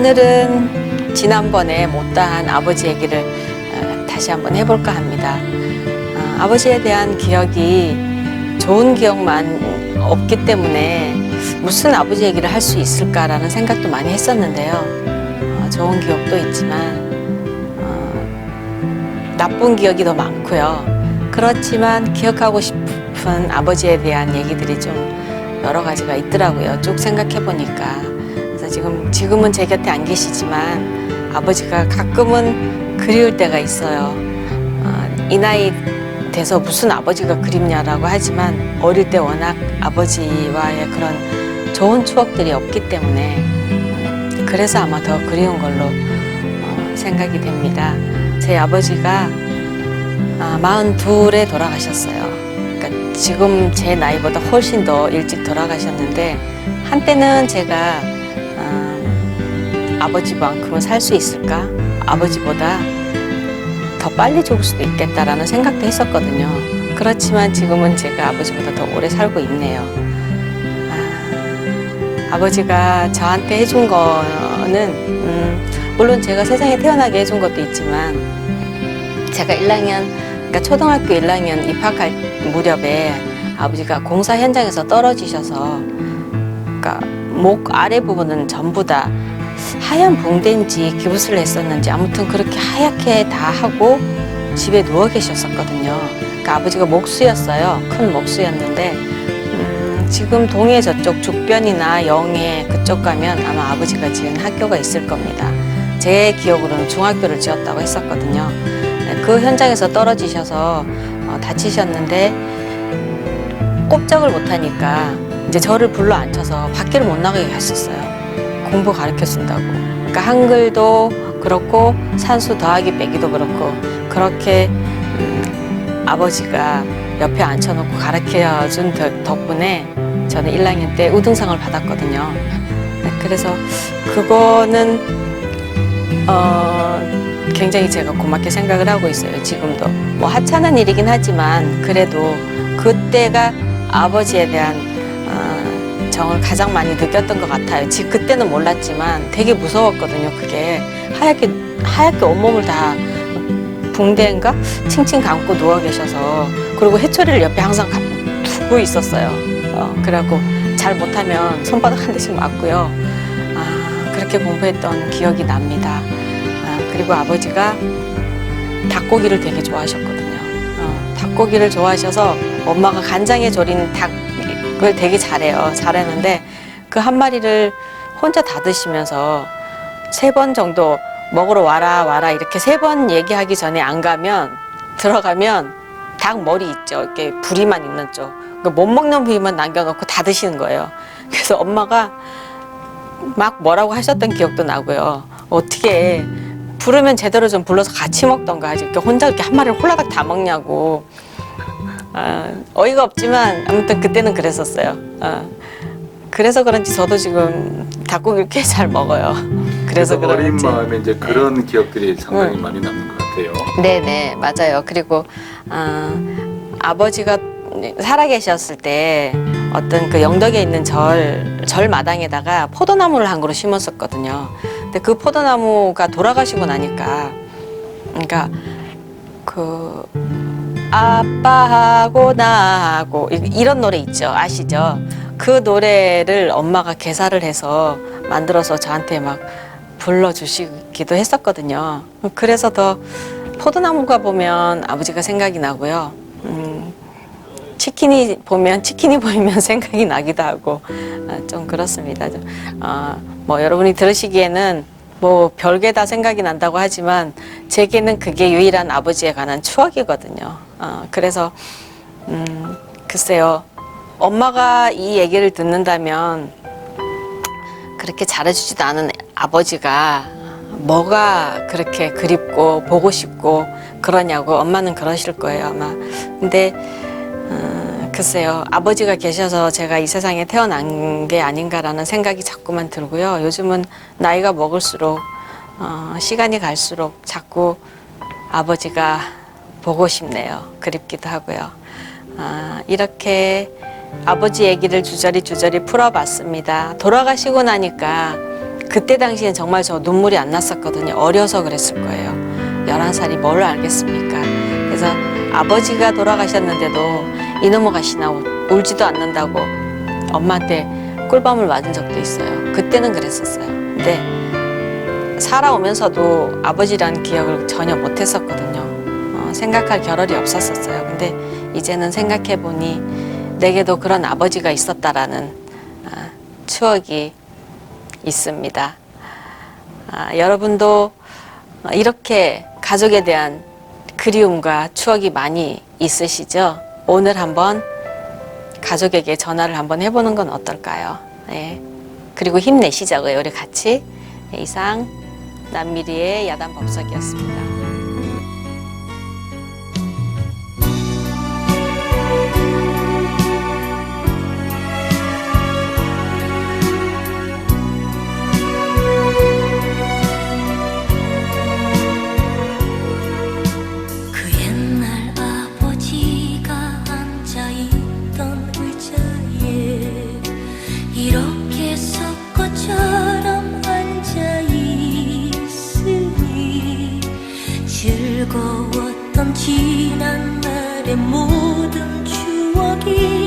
오늘은 지난번에 못다한 아버지 얘기를 어, 다시 한번 해볼까 합니다. 어, 아버지에 대한 기억이 좋은 기억만 없기 때문에 무슨 아버지 얘기를 할 수 있을까라는 생각도 많이 했었는데요. 어, 좋은 기억도 있지만 어, 나쁜 기억이 더 많고요. 그렇지만 기억하고 싶은 아버지에 대한 얘기들이 좀 여러 가지가 있더라고요. 쭉 생각해 보니까. 지금 지금은 제 곁에 안 계시지만 아버지가 가끔은 그리울 때가 있어요. 어, 이 나이 돼서 무슨 아버지가 그립냐라고 하지만 어릴 때 워낙 아버지와의 그런 좋은 추억들이 없기 때문에 음, 그래서 아마 더 그리운 걸로 어, 생각이 됩니다. 제 아버지가 아, 42에 돌아가셨어요. 그러니까 지금 제 나이보다 훨씬 더 일찍 돌아가셨는데 한때는 제가 아, 아버지만큼은 살 수 있을까? 아버지보다 더 빨리 죽을 수도 있겠다라는 생각도 했었거든요. 그렇지만 지금은 제가 아버지보다 더 오래 살고 있네요. 아, 아버지가 저한테 해준 거는 음, 물론 제가 세상에 태어나게 해준 것도 있지만 제가 1학년 그러니까 초등학교 1학년 입학할 무렵에 아버지가 공사 현장에서 떨어지셔서 그러니까 목 아래 부분은 전부 다 하얀 붕대인지 기부스를 했었는지 아무튼 그렇게 하얗게 다 하고 집에 누워 계셨었거든요. 그러니까 아버지가 목수였어요. 큰 목수였는데 음, 지금 동해 저쪽 죽변이나 영해 그쪽 가면 아마 아버지가 지은 학교가 있을 겁니다. 제 기억으로는 중학교를 지었다고 했었거든요. 네, 그 현장에서 떨어지셔서 어, 다치셨는데 꼼짝을 못하니까 이제 저를 불러 앉혀서 밖에를 못 나가게 했었어요. 공부 가르쳐 준다고. 그러니까 한글도 그렇고 산수 더하기 빼기도 그렇고 그렇게 음, 아버지가 옆에 앉혀놓고 가르쳐 준 덕- 덕분에 저는 1학년 때 우등상을 받았거든요. 네, 그래서 그거는 어, 굉장히 제가 고맙게 생각을 하고 있어요. 지금도 뭐 하찮은 일이긴 하지만 그래도 그때가 아버지에 대한 어, 정을 가장 많이 느꼈던 것 같아요. 지 그때는 몰랐지만 되게 무서웠거든요. 그게 하얗게 하얗게 온몸을 다 붕대인가 칭칭 감고 누워 계셔서 그리고 해초리를 옆에 항상 가- 두고 있었어요. 어, 그래갖고 잘 못하면 손바닥 한 대씩 맞고요. 아, 그렇게 공부했던 기억이 납니다. 아, 그리고 아버지가 닭고기를 되게 좋아하셨거든요. 어, 닭고기를 좋아하셔서 엄마가 간장에 절인 닭 을 되게 잘해요. 잘하는데 그 한 마리를 혼자 다 드시면서 세 번 정도 먹으러 와라 와라 이렇게 세 번 얘기하기 전에 안 가면 들어가면 닭 머리 있죠. 이렇게 부리만 있는 쪽. 그못 먹는 부위만 남겨놓고 다 드시는 거예요. 그래서 엄마가 막 뭐라고 하셨던 기억도 나고요. 어떻게 부르면 제대로 좀 불러서 같이 먹던가 하지. 혼자 이렇게 한 마리를 홀라닥 다 먹냐고. 아, 어이가 없지만 아무튼 그때는 그랬었어요. 아, 그래서 그런지 저도 지금 닭고기를 꽤 잘 먹어요. 그래서 그래서 어린 그런지. 마음에 이제 그런 기억들이 상당히 음. 많이 남는 것 같아요. 네네 맞아요. 그리고 아, 아버지가 살아계셨을 때 어떤 그 영덕에 있는 절, 절 마당에다가 포도나무를 한 그루 심었었거든요. 근데 그 포도나무가 돌아가시고 나니까 그러니까 그 아빠하고 나하고 이- 이런 노래 있죠 아시죠? 그 노래를 엄마가 개사를 해서 만들어서 저한테 막 불러주시기도 했었거든요. 그래서 더 포도나무가 보면 아버지가 생각이 나고요. 음, 치킨이 보면 치킨이 보이면 생각이 나기도 하고 아, 좀 그렇습니다. 좀, 아, 뭐 여러분이 들으시기에는 뭐 별게 다 생각이 난다고 하지만 제게는 그게 유일한 아버지에 관한 추억이거든요. 아, 그래서 음, 글쎄요. 엄마가 이 얘기를 듣는다면 그렇게 잘해주지도 않은 아버지가 뭐가 그렇게 그립고 보고 싶고 그러냐고 엄마는 그러실 거예요 아마 근데 어, 글쎄요 아버지가 계셔서 제가 이 세상에 태어난 게 아닌가라는 생각이 자꾸만 들고요 요즘은 나이가 먹을수록 어, 시간이 갈수록 자꾸 아버지가 보고 싶네요 그립기도 하고요 아, 이렇게 아버지 얘기를 주저리 주저리 풀어봤습니다. 돌아가시고 나니까 그때 당시엔 정말 저 눈물이 안 났었거든요. 어려서 그랬을 거예요. 11살이 뭘 알겠습니까? 그래서 아버지가 돌아가셨는데도 이놈의 가시나 울지도 않는다고 엄마한테 꿀밤을 맞은 적도 있어요. 그때는 그랬었어요. 근데 살아오면서도 아버지란 기억을 전혀 못했었거든요. 어, 생각할 겨를이 없었었어요. 근데 이제는 생각해 보니 내게도 그런 아버지가 있었다라는 아, 추억이 있습니다. 아, 여러분도 이렇게 가족에 대한 그리움과 추억이 많이 있으시죠? 오늘 한번 가족에게 전화를 한번 해보는 건 어떨까요? 예. 그리고 힘내시자고요, 우리 같이. 예, 이상 남미리의 야단 법석이었습니다. 지난 날의 모든 추억이